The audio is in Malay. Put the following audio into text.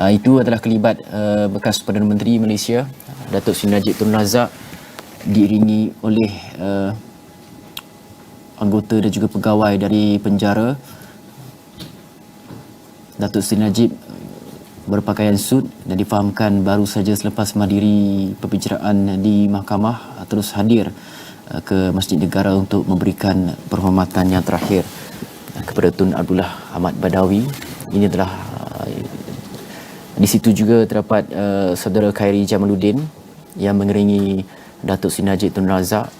Uh, itu adalah kelibat uh, bekas Perdana Menteri Malaysia Datuk Seri Najib Tun Razak diiringi oleh uh, anggota dan juga pegawai dari penjara Datuk Seri Najib berpakaian suit dan difahamkan baru saja selepas menghadiri pembicaraan di mahkamah terus hadir uh, ke Masjid Negara untuk memberikan perhormatan yang terakhir kepada Tun Abdullah Ahmad Badawi. Ini adalah di situ juga terdapat uh, saudara Khairi Jamaluddin yang mengiringi Datuk Seri Najib Tun Razak